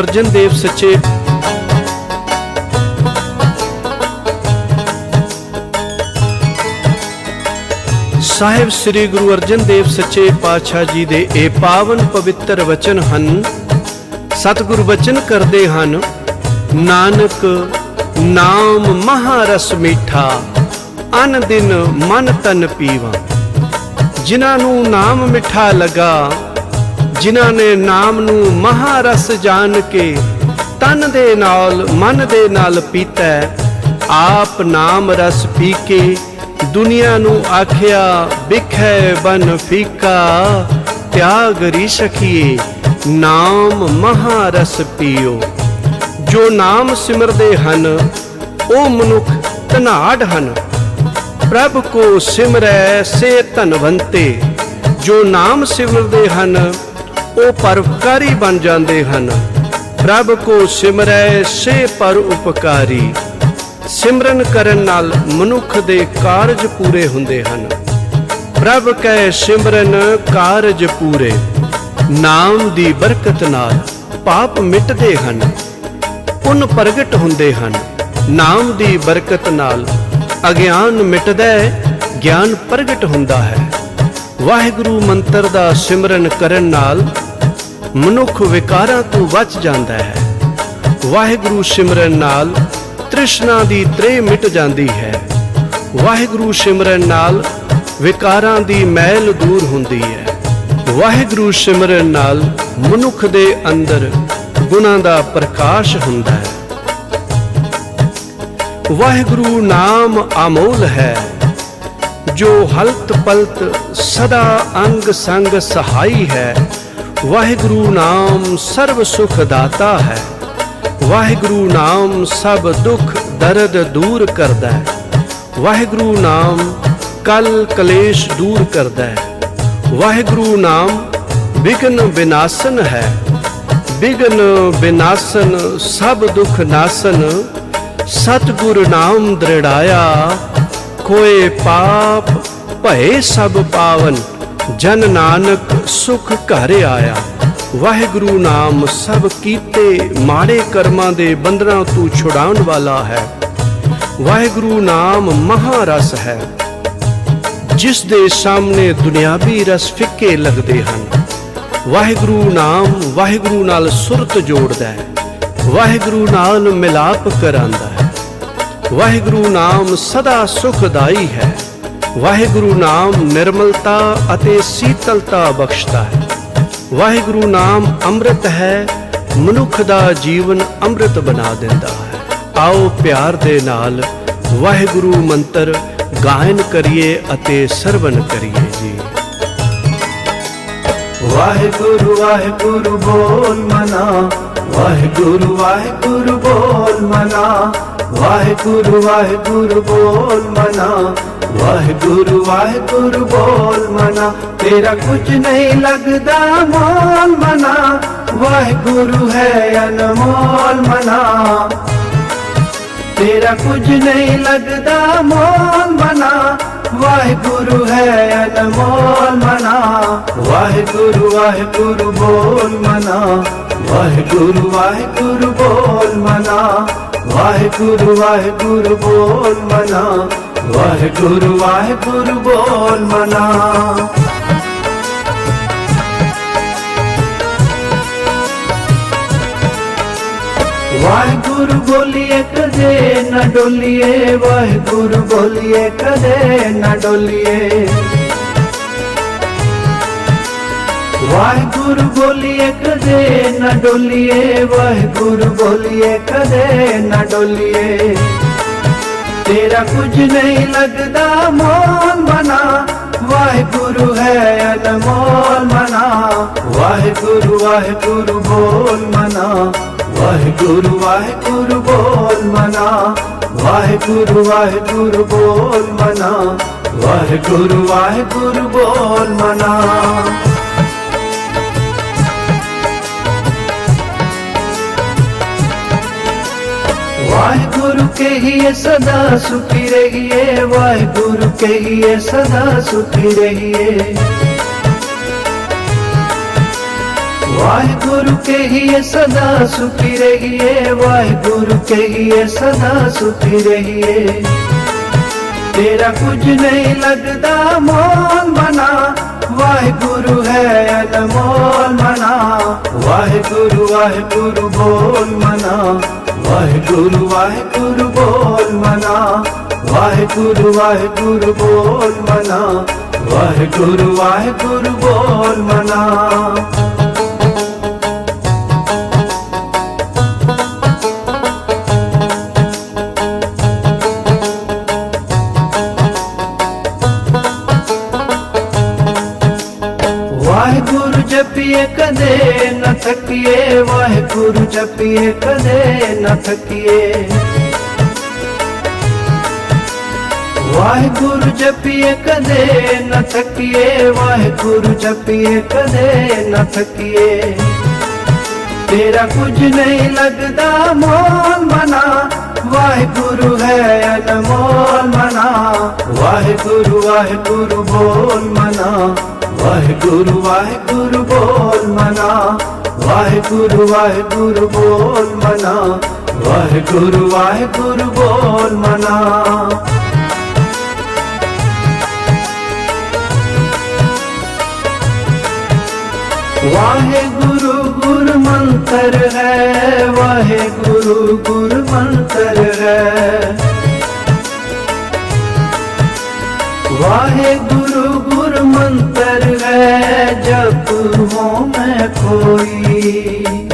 ਅਰਜਨ ਦੇਵ ਸੱਚੇ। ਸਾਹਿਬ ਸ੍ਰੀ ਗੁਰੂ ਅਰਜਨ ਦੇਵ ਸੱਚੇ ਪਾਤਸ਼ਾਹ ਜੀ ਦੇ ਇਹ ਪਾਵਨ ਪਵਿੱਤਰ ਵਚਨ ਹਨ, ਸਤਿਗੁਰ ਵਚਨ ਕਰਦੇ ਹਨ, ਨਾਨਕ ਨਾਮ ਮਹਾ ਰਸ ਮੀਠਾ, ਅਨ ਦਿਨ ਮਨ ਤਨ ਪੀਵਾ, ਜਿਨ੍ਹਾਂ ਨੂੰ ਨਾਮ ਮਿੱਠਾ ਲਗਾ ਜਿਨ੍ਹਾਂ ਨੇ ਨਾਮ ਨੂੰ ਮਹਾ ਰਸ ਜਾਣ ਕੇ ਤਨ ਦੇ ਨਾਲ, ਮਨ ਦੇ ਨਾਲ ਪੀਤਾ, ਆਪ ਨਾਮ ਰਸ ਪੀ ਕੇ ਦੁਨੀਆ ਨੂੰ ਆਖਿਆ ਬਿਖੈ ਬਨ ਫੀਕਾ, ਤਿਆਗ ਰੀ ਸਖੀਏ, ਨਾਮ ਮਹਾਰਸ ਪੀਓ। ਜੋ ਨਾਮ ਸਿਮਰਦੇ ਹਨ, ਉਹ ਮਨੁੱਖ ਧਨਾੜ ਹਨ। ਪ੍ਰਭ ਕੋ ਸਿਮਰੈ, ਸੇ ਧਨਵੰਤੇ। ਜੋ ਨਾਮ ਸਿਮਰਦੇ ਹਨ ਉਹ ਪਰਉਪਕਾਰੀ ਬਣ ਜਾਂਦੇ ਹਨ। ਪ੍ਰਭ ਕੋ ਸਿਮਰੈ, ਸੇ ਪਰ ਉਪਕਾਰੀ। ਸਿਮਰਨ ਕਰਨ ਨਾਲ ਮਨੁੱਖ ਦੇ ਕਾਰਜ ਪੂਰੇ ਹੁੰਦੇ ਹਨ। ਪ੍ਰਭ ਕੈ ਸਿਮਰਨ, ਕਾਰਜ ਪੂਰੇ। ਨਾਮ ਦੀ ਬਰਕਤ ਨਾਲ ਪਾਪ ਮਿਟਦੇ ਹਨ। ਪੁੰਨ ਪ੍ਰਗਟ ਹੁੰਦੇ ਹਨ। ਨਾਮ ਦੀ ਬਰਕਤ ਨਾਲ ਅਗਿਆਨ ਮਿਟਦਾ ਹੈ, ਗਿਆਨ ਪ੍ਰਗਟ ਹੁੰਦਾ ਹੈ। ਵਾਹਿਗੁਰੂ ਮੰਤਰ ਦਾ ਸਿਮਰਨ ਕਰਨ ਨਾਲ ਮਨੁੱਖ ਵਿਕਾਰਾਂ ਤੋਂ ਬਚ ਜਾਂਦਾ ਹੈ। ਵਾਹਿਗੁਰੂ ਸਿਮਰਨ ਨਾਲ ਤ੍ਰਿਸ਼ਨਾ ਦੀ ਤ੍ਰੇ ਮਿਟ ਜਾਂਦੀ ਹੈ। ਵਾਹਿਗੁਰੂ ਸਿਮਰਨ ਨਾਲ ਵਿਕਾਰਾਂ ਦੀ ਮੈਲ ਦੂਰ ਹੁੰਦੀ ਹੈ। ਵਾਹਿਗੁਰੂ ਸਿਮਰਨ ਨਾਲ ਮਨੁੱਖ ਦੇ ਅੰਦਰ ਗੁਣਾਂ ਦਾ ਪ੍ਰਕਾਸ਼ ਹੁੰਦਾ ਹੈ। ਵਾਹਿਗੁਰੂ ਨਾਮ ਅਮੋਲ ਹੈ। ਜੋ ਹਲਤ ਪਲਤ ਸਦਾ ਅੰਗ ਸੰਗ ਸਹਾਈ ਹੈ, ਵਾਹਿਗੁਰੂ ਨਾਮ ਸਰਬ ਸੁਖ ਦਾਤਾ ਹੈ। ਵਾਹਿਗੁਰੂ ਨਾਮ ਸਭ ਦੁੱਖ ਦਰਦ ਦੂਰ ਕਰਦਾ ਹੈ। ਵਾਹਿਗੁਰੂ ਨਾਮ ਕਲ ਕਲੇਸ਼ ਦੂਰ ਕਰਦਾ ਹੈ। ਵਾਹਿਗੁਰੂ ਨਾਮ ਵਿਗਨ ਬਿਨਾਸਨ ਹੈ। ਵਿਗਨ ਵਿਨਾਸ਼ਨ ਸਭ ਦੁਖ ਨਾਸ਼ਨ। ਸਤਿਗੁਰ ਨਾਮ ਦ੍ਰਿੜਾਇਆ ਕੋਏ ਪਾਪ, ਭਏ ਸਭ ਪਾਵਨ, ਜਨ ਨਾਨਕ ਸੁਖ ਘਰ ਆਇਆ। ਵਾਹਿਗੁਰੂ ਨਾਮ ਸਭ ਕੀਤੇ, ਮਾੜੇ ਕਰਮਾਂ ਦੇ ਬੰਧਨਾਂ ਤੋਂ ਛੁਡਾਉਣ ਵਾਲਾ ਹੈ। ਵਾਹਿਗੁਰੂ ਨਾਮ ਮਹਾਰਸ ਹੈ। ਜਿਸ ਦੇ ਸਾਹਮਣੇ ਦੁਨਿਆਵੀ ਰਸ ਫਿੱਕੇ ਲੱਗਦੇ ਹਨ। ਵਾਹਿਗੁਰੂ ਨਾਮ ਵਾਹਿਗੁਰੂ ਨਾਲ ਸੁਰਤ ਜੋੜਦਾ ਹੈ। ਵਾਹਿਗੁਰੂ ਨਾਲ ਮਿਲਾਪ ਕਰਾਂਦਾ ਹੈ। ਵਾਹਿਗੁਰੂ ਨਾਮ ਸਦਾ ਸੁਖਦਾਈ ਹੈ। ਵਾਹਿਗੁਰੂ ਨਾਮ ਨਿਰਮਲਤਾ ਅਤੇ ਸੀਤਲਤਾ ਬਖਸ਼ਦਾ ਹੈ। ਵਾਹਿਗੁਰੂ ਨਾਮ ਅੰਮ੍ਰਿਤ ਹੈ, ਮਨੁੱਖ ਦਾ ਜੀਵਨ ਅੰਮ੍ਰਿਤ ਬਣਾ ਦਿੰਦਾ ਹੈ। ਆਓ ਪਿਆਰ ਦੇ ਨਾਲ ਵਾਹਿਗੁਰੂ ਮੰਤਰ ਗਾਇਨ ਕਰੀਏ ਅਤੇ ਸਰਵਨ ਕਰੀਏ ਜੀ। ਵਾਹਿਗੁਰੂ ਵਾਹਿਗੁਰੂ ਬੋਲ ਮਨਾ। ਵਾਹਿਗੁਰੂ ਵਾਹਿਗੁਰੂ ਬੋਲ ਮਨਾ। ਵਾਹਿਗੁਰੂ ਵਾਹਿਗੁਰੂ ਬੋਲ ਮਨਾ। ਵਾਹਿਗੁਰੂ ਵਾਹਿਗੁਰੂ ਬੋਲ ਮਨਾ। ਤੇਰਾ ਕੁਝ ਨਹੀਂ ਲੱਗਦਾ, ਮੋਲ ਮਨਾ। ਵਾਹਿਗੁਰੂ ਹੈ ਅਨਮੋਲ ਮਨਾ। ਤੇਰਾ ਕੁਝ ਨਹੀਂ ਲੱਗਦਾ, ਮੋਲ ਮਨਾ। ਵਾਹਿਗੁਰੂ ਹੈ ਅਨਮੋਲ ਮਨਾ। ਵਾਹਿਗੁਰੂ ਵਾਹਿਗੁਰੂ ਬੋਲ ਮਨਾ। ਵਾਹਿਗੁਰੂ ਵਾਹਿਗੁਰੂ ਬੋਲ ਮਨਾ। ਵਾਹਿਗੁਰੂ ਵਾਹਿਗੁਰੂ ਬੋਲ ਮਨਾ ਵਾਹਿਗੁਰੂ ਵਾਹਿਗੁਰੂ ਬੋਲ ਮਨਾ ਵਾਹਿਗੁਰੂ ਬੋਲੀਏ ਕਦੇ ਨਾ ਡੋਲੀਏ ਵਾਹਿਗੁਰੂ ਬੋਲੀਏ ਕਦੇ ਨਾ ਡੋਲੀਏ ਵਾਹਿਗੁਰੂ ਬੋਲੀਏ ਕਦੇ ਨਾ ਡੋਲੀਏ, ਵਾਹਿਗੁਰੂ ਬੋਲੀਏ ਕਦੇ ਨਾ ਡੋਲੀਏ। ਤੇਰਾ ਕੁਝ ਨਹੀਂ ਲੱਗਦਾ, ਮੋਲ ਮਨਾ। ਵਾਹਿਗੁਰੂ ਹੈ ਅਨਮੋਲ ਮਨਾ। ਵਾਹਿਗੁਰੂ ਵਾਹਿਗੁਰੂ ਬੋਲ ਮਨਾ। ਵਾਹਿਗੁਰੂ ਵਾਹਿਗੁਰੂ ਬੋਲ ਮਨਾ। ਵਾਹਿਗੁਰੂ ਵਾਹਿਗੁਰੂ ਬੋਲ ਮਨਾ। ਵਾਹਿਗੁਰੂ ਵਾਹਿਗੁਰੂ ਬੋਲ ਮਨਾ। ਵਾਹਿਗੁਰੂ ਕਹੀਏ ਸਦਾ ਸੁਖੀ ਰਹੀਏ ਵਾਹਿਗੁਰੂ ਕਹੀਏ ਸਦਾ ਸੁਖੀ ਰਹੀਏ ਵਾਹਿਗੁਰੂ ਕਹੀਏ ਸਦਾ ਸੁਖੀ ਰਹੀਏ ਵਾਹਿਗੁਰੂ ਕਹੀਏ ਸਦਾ ਸੁਖੀ ਰਹੀਏ ਤੇਰਾ ਕੁਝ ਨਹੀਂ ਲੱਗਦਾ ਮੋਲ ਮਨਾ ਵਾਹਿਗੁਰੂ ਹੈ ਅਨਮੋਲ ਮਨਾ ਵਾਹਿਗੁਰੂ ਵਾਹਿਗੁਰੂ ਬੋਲ ਮਨਾ ਵਾਹਿਗੁਰੂ ਵਾਹਿਗੁਰੂ ਬੋਲ ਮਨਾ। ਵਾਹਿਗੁਰੂ ਵਾਹਿਗੁਰੂ ਬੋਲ ਮਨਾ। ਵਾਹਿਗੁਰੂ ਵਾਹਿਗੁਰੂ ਬੋਲ ਮਨਾ। ਵਾਹਿਗੁਰੂ ਜਪੀਏ ਕਦੇ ਨ ਥਕੀਏ ਵਾਹਿਗੁਰੂ ਜਪੀਏ ਕਦੇ ਨ ਥਕੀਏ ਵਾਹਿਗੁਰੂ ਜਪੀਏ ਕਦੇ ਨ ਥਕੀਏ ਵਾਹਿਗੁਰੂ ਜਪੀਏ ਕਦੇ ਨ ਥਕੀਏ ਤੇਰਾ ਕੁਝ ਨਹੀਂ ਲੱਗਦਾ ਮੋਲ ਮਨਾ ਵਾਹਿਗੁਰੂ ਹੈ ਅਨਮੋਲ ਮਨਾ ਵਾਹਿਗੁਰੂ ਵਾਹਿਗੁਰੂ ਬੋਲ ਮਨਾ ਵਾਹਿਗੁਰੂ ਵਾਹਿਗੁਰੂ ਬੋਲ ਮਨਾ ਵਾਹਿਗੁਰੂ ਵਾਹਿਗੁਰੂ ਬੋਲ ਮਨਾ। ਵਾਹਿਗੁਰੂ ਵਾਹਿਗੁਰੂ ਬੋਲ ਮਨਾ। ਵਾਹਿਗੁਰੂ ਗੁਰ ਮੰਤਰ ਹੈ, ਵਾਹਿਗੁਰੂ ਗੁਰ ਮੰਤਰ ਹੈ। ਵਾਹਿਗੁਰੂ ਗੁਰ ਮੰਤਰ ਹੈ, ਜਪ ਹੋ ਮੈਂ ਕੋਈ।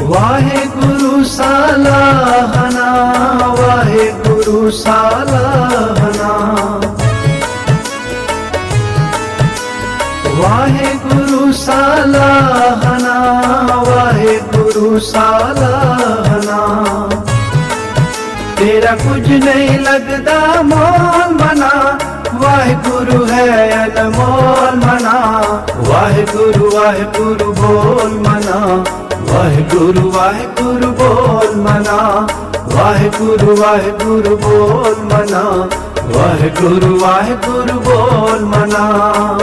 ਵਾਹਿਗੁਰੂ ਸਾਲਾਹਨਾ ਵਾਹਿਗੁਰੂ ਸਾਲਾਹਨਾ ਵਾਹਿਗੁਰੂ ਸਾਲਾਹਨਾ ਵਾਹਿਗੁਰੂ ਸਾਲਾਹਨਾ ਤੇਰਾ ਕੁਝ ਨਹੀਂ ਲੱਗਦਾ ਮੋਲ ਮਨਾ, ਵਾਹਿਗੁਰੂ ਹੈ ਅਨਮੋਲ ਮਨਾ। ਵਾਹਿਗੁਰੂ ਵਾਹਿਗੁਰੂ ਬੋਲ ਮਨਾ। ਵਾਹਿਗੁਰੂ ਵਾਹਿਗੁਰੂ ਬੋਲ ਮਨਾ। ਵਾਹਿਗੁਰੂ ਵਾਹਿਗੁਰੂ ਬੋਲ ਮਨਾ। ਵਾਹਿਗੁਰੂ ਵਾਹਿਗੁਰੂ ਬੋਲ ਮਨਾ।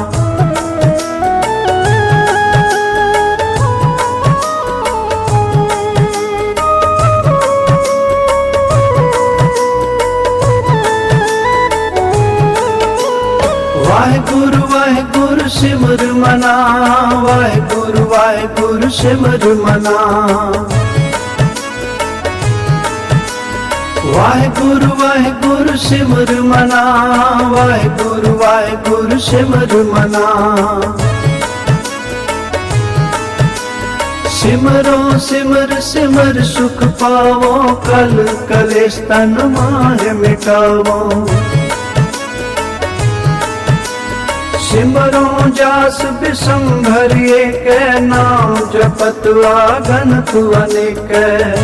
ਵਾਹਿਗੁਰੂ ਵਾਹਿਗੁਰੂ ਸਿਮਰ ਮਨਾ ਵਾਹਿਗੁਰੂ ਵਾਹਿਗੁਰੂ ਸਿਮਰ ਮਨਾ ਵਾਹਿਗੁਰੂ ਵਾਹਿਗੁਰੂ ਸਿਮਰ ਮਨਾ ਵਾਹਿਗੁਰੂ ਵਾਹਿਗੁਰੂ ਸਿਮਰ ਮਨਾ ਸਿਮਰੋ, ਸਿਮਰ ਸਿਮਰ ਸੁਖ ਪਾਵੋ, ਕਲ ਕਲੇਸ਼ ਤਨ ਮਾਹ ਮਿਟਾਵੋ। ਸਿਮਰੋ ਜਾਸ ਬਿਸੰਭਰੀਏ ਕੈ ਨਾਮ ਜਪਤ ਆਗਨ ਤੂ ਅਨੇਕੈ।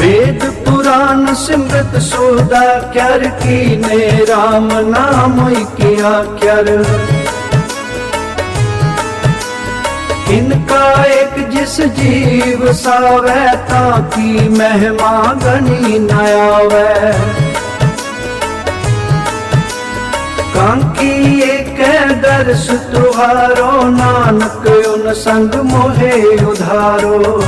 ਵੇਦ ਪੁਰਾਨ ਸਿਮਰਤ ਸੋਦਾ ਕਰ ਕੀਨੇ RAM ਨਾਮ ਕਿਆ ਕਰ ਇਨਕਾ ਇੱਕ ਜਿਸ ਜੀਵ ਸਾਵੈ, ਤਾਂ ਕੀ ਮਹਿਮਾ ਗਣੀ ਨ ਆਵੈ। ਏਕੈ ਦਰਸ ਤੁਹਾਰੋ ਨਾਨਕ ਉਨ ਸੰਗ ਮੋਹਿ ਉਧਾਰੋ।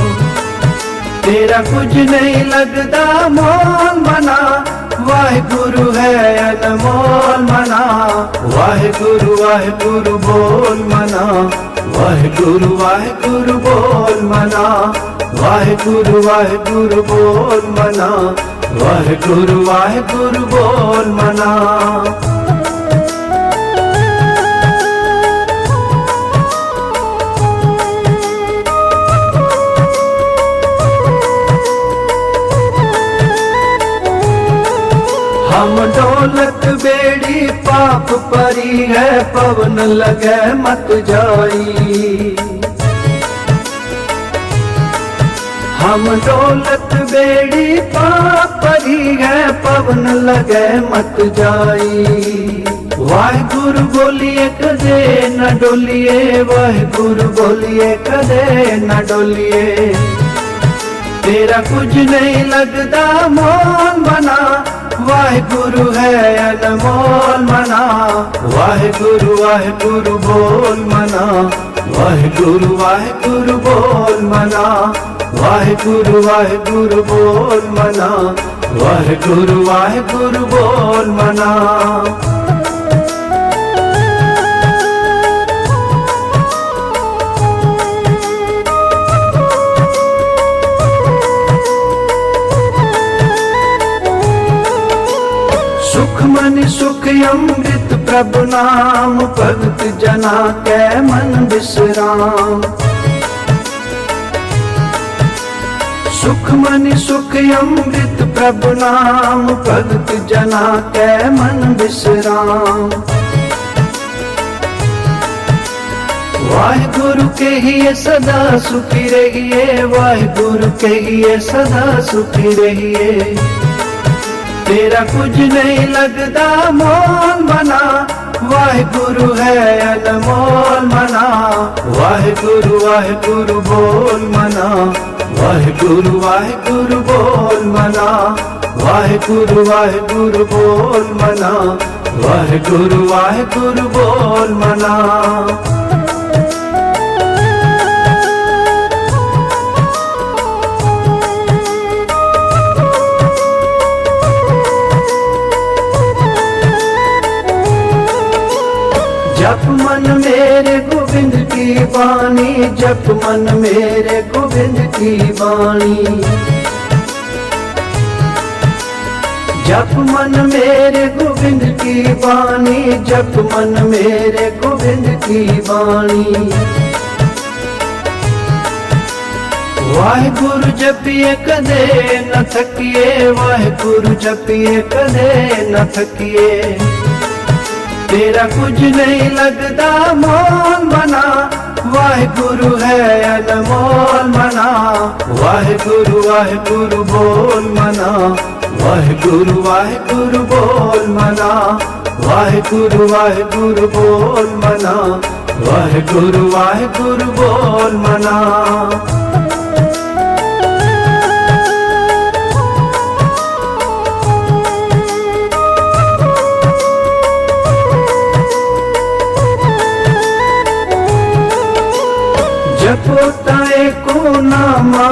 ਤੇਰਾ ਕੁਝ ਨਹੀਂ ਲੱਗਦਾ, ਮੋਲ ਮਨਾ। ਵਾਹਿਗੁਰੂ ਹੈ ਅਨਮੋਲ ਮਨਾ। ਵਾਹਿਗੁਰੂ ਵਾਹਿਗੁਰੂ ਬੋਲ ਮਨਾ। ਵਾਹਿਗੁਰੂ ਵਾਹਿਗੁਰੂ ਬੋਲ ਮਨਾ। ਵਾਹਿਗੁਰੂ ਵਾਹਿਗੁਰੂ ਬੋਲ ਮਨਾ। ਵਾਹਿਗੁਰੂ ਵਾਹਿਗੁਰੂ ਬੋਲ ਮਨਾ। हम डोलत बेड़ी पाप परी है पवन लगे मत जाई हम डोलत बेड़ी पाप परी है पवन लगे मत जाई वाहिगुरु बोलिए कदे न डोलिए वाहिगुरु बोलिए कदे न डोलिए तेरा कुछ नहीं लगता मोल मना ਵਾਹਿਗੁਰੂ ਹੈ ਅਨਮੋਲ ਮਨਾ। ਵਾਹਿਗੁਰੂ ਵਾਹਿਗੁਰੂ ਬੋਲ ਮਨਾ। ਵਾਹਿਗੁਰੂ ਵਾਹਿਗੁਰੂ ਬੋਲ ਮਨਾ। ਵਾਹਿਗੁਰੂ ਵਾਹਿਗੁਰੂ ਬੋਲ ਮਨਾ। ਵਾਹਿਗੁਰੂ ਵਾਹਿਗੁਰੂ ਬੋਲ ਮਨਾ। ਸੁਖ ਮਨ ਸੁਖ ਅੰਮ੍ਰਿਤ ਪ੍ਰਭ ਨਾਮ ਭਗਤ ਜਨਾ ਕੈ ਮਨ ਬਿਸਰਾਮ ਸੁਖ ਮਨ ਸੁਖ ਅੰਮ੍ਰਿਤ ਪ੍ਰਭ ਨਾਮ ਭਗਤ ਜਨਾ ਕੈ ਮਨ ਬਿਸਰਾਮ ਵਾਹਿਗੁਰੂ ਕਹੀਏ ਸਦਾ ਸੁਖੀ ਰਹੀਏ ਵਾਹਿਗੁਰੂ ਕਹੀਏ ਸਦਾ ਸੁਖੀ ਰਹੀਏ ਤੇਰਾ ਕੁਝ ਨਹੀਂ ਲੱਗਦਾ, ਮੋਲ ਮਨਾ। ਵਾਹਿਗੁਰੂ ਹੈ ਅਨਮੋਲ ਮਨਾ। ਵਾਹਿਗੁਰੂ ਵਾਹਿਗੁਰੂ ਬੋਲ ਮਨਾ। ਵਾਹਿਗੁਰੂ ਵਾਹਿਗੁਰੂ ਬੋਲ ਮਨਾ। ਵਾਹਿਗੁਰੂ ਵਾਹਿਗੁਰੂ ਬੋਲ ਮਨਾ। ਵਾਹਿਗੁਰੂ ਵਾਹਿਗੁਰੂ ਬੋਲ ਮਨਾ। जप मन मेरे गोविंद की वाणी जप मन मेरे गोविंद की वाणी जप मन मेरे गोविंद की वाणी जप मन मेरे गोविंद की वाणी ਵਾਹਿਗੁਰੂ ਜਪੀਏ ਕਦੇ ਨ ਥਕੀਏ ਵਾਹਿਗੁਰੂ ਜਪੀਏ ਕਦੇ ਨ ਥਕੀਏ ਤੇਰਾ ਕੁਝ ਨਹੀਂ ਲੱਗਦਾ ਮੋਲ ਮਨਾ। ਵਾਹਿਗੁਰੂ ਹੈ ਅਨਮੋਲ ਮਨਾ। ਵਾਹਿਗੁਰੂ ਵਾਹਿਗੁਰੂ ਬੋਲ ਮਨਾ। ਵਾਹਿਗੁਰੂ ਵਾਹਿਗੁਰੂ ਬੋਲ ਮਨਾ। ਵਾਹਿਗੁਰੂ ਵਾਹਿਗੁਰੂ ਬੋਲ ਮਨਾ। ਵਾਹਿਗੁਰੂ ਵਾਹਿਗੁਰੂ ਬੋਲ ਮਨਾ। नामा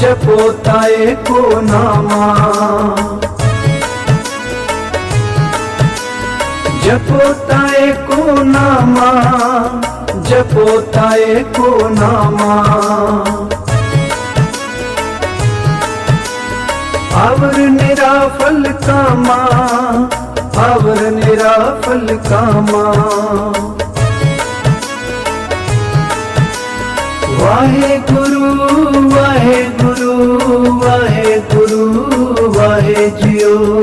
जपो ताए को नामा जपो ताए को नामा जपो ताए को नामा अवर निरा फल कामा अवर निरा फल कामा ਵਾਹਿਗੁਰੂ ਵਾਹਿਗੁਰੂ ਵਾਹਿਗੁਰੂ ਵਾਹਿ ਜਿਉ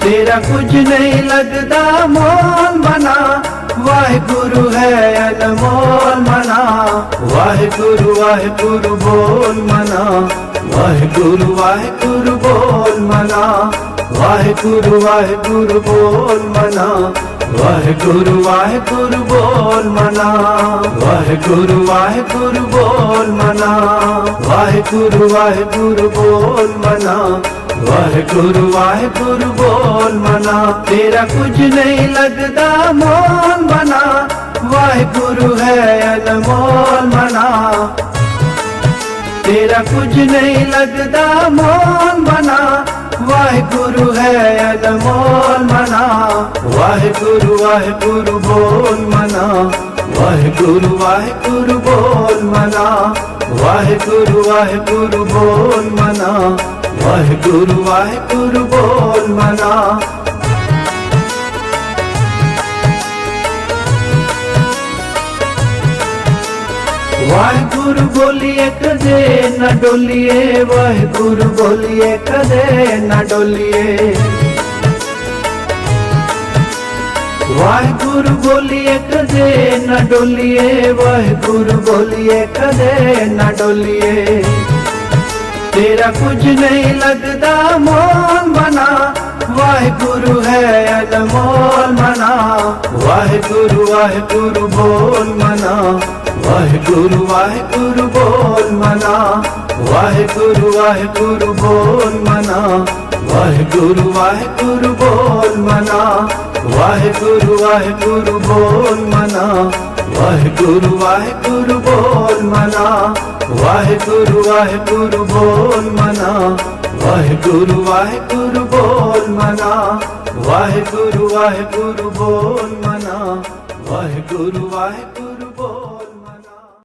ਤੇਰਾ ਕੁਝ ਨਹੀਂ ਲੱਗਦਾ, ਮੋਲ ਮਨਾ। ਵਾਹਿਗੁਰੂ ਹੈ ਅਨਮੋਲ ਮਨਾ। ਵਾਹਿਗੁਰੂ ਵਾਹਿਗੁਰੂ, ਬੋਲ ਮਨਾ। ਵਾਹਿਗੁਰੂ ਵਾਹਿਗੁਰੂ, ਬੋਲ ਮਨਾ। ਵਾਹਿਗੁਰੂ ਵਾਹਿਗੁਰੂ, ਬੋਲ ਮਨਾ। ਵਾਹਿਗੁਰੂ ਵਾਹਿਗੁਰੂ ਬੋਲ ਮਨਾ। ਵਾਹਿਗੁਰੂ ਵਾਹਿਗੁਰੂ ਬੋਲ ਮਨਾ। ਵਾਹਿਗੁਰੂ ਵਾਹਿਗੁਰੂ ਬੋਲ ਮਨਾ। ਵਾਹਿਗੁਰੂ ਵਾਹਿਗੁਰੂ ਬੋਲ ਮਨਾ। ਤੇਰਾ ਕੁਝ ਨਹੀਂ ਲੱਗਦਾ ਮੋਲ ਮਨਾ। ਵਾਹਿਗੁਰੂ ਹੈ ਅਨਮੋਲ ਮਨਾ। ਤੇਰਾ ਕੁਝ ਨਹੀਂ ਲੱਗਦਾ ਮੋਲ ਮਨਾ। ਵਾਹਿਗੁਰੂ ਹੈ ਅਨਮੋਲ ਮਨਾ। ਵਾਹਿਗੁਰੂ ਵਾਹਿਗੁਰੂ ਬੋਲ ਮਨਾ। ਵਾਹਿਗੁਰੂ ਵਾਹਿਗੁਰੂ ਬੋਲ ਮਨਾ। ਵਾਹਿਗੁਰੂ ਵਾਹਿਗੁਰੂ ਬੋਲ ਮਨਾ। ਵਾਹਿਗੁਰੂ ਵਾਹਿਗੁਰੂ ਬੋਲ ਮਨਾ। ਵਾਹਿਗੁਰੂ ਬੋਲੀਏ ਕਦੇ ਨਾ ਡੋਲੀਏ, ਵਾਹਿਗੁਰੂ ਬੋਲੀਏ ਕਦੇ ਨਾ ਡੋਲੀਏ। ਵਾਹਿਗੁਰੂ ਬੋਲੀਏ ਕਦੇ ਨਾ ਡੋਲੀਏ, ਵਾਹਿਗੁਰੂ ਬੋਲੀਏ ਕਦੇ ਨਾ ਡੋਲੀਏ। ਤੇਰਾ ਕੁਝ ਨਹੀਂ ਲੱਗਦਾ ਮੋਲ ਮਨਾ, ਵਾਹਿਗੁਰੂ ਹੈ ਅਨਮੋਲ ਮਨਾ। ਵਾਹਿਗੁਰੂ ਵਾਹਿਗੁਰੂ ਬੋਲ ਮਨਾ। ਵਾਹਿਗੁਰੂ ਵਾਹਿਗੁਰੂ ਬੋਲ ਮਨਾ। ਵਾਹਿਗੁਰੂ ਵਾਹਿਗੁਰੂ ਬੋਲ ਮਨਾ। ਵਾਹਿਗੁਰੂ ਵਾਹਿਗੁਰੂ ਬੋਲ ਮਨਾ। ਵਾਹਿਗੁਰੂ ਵਾਹਿਗੁਰੂ ਬੋਲ ਮਨਾ। ਵਾਹਿਗੁਰੂ ਵਾਹਿਗੁਰੂ ਬੋਲ ਮਨਾ। ਵਾਹਿਗੁਰੂ ਵਾਹਿਗੁਰੂ ਬੋਲ ਮਨਾ। ਵਾਹਿਗੁਰੂ ਵਾਹਿਗੁਰੂ ਬੋਲ ਮਨਾ। ਵਾਹਿਗੁਰੂ ਵਾਹਿਗੁਰੂ ਬੋਲ ਮਨਾ। ਵਾਹਿਗੁਰੂ ਵਾਹਿਗੁਰੂ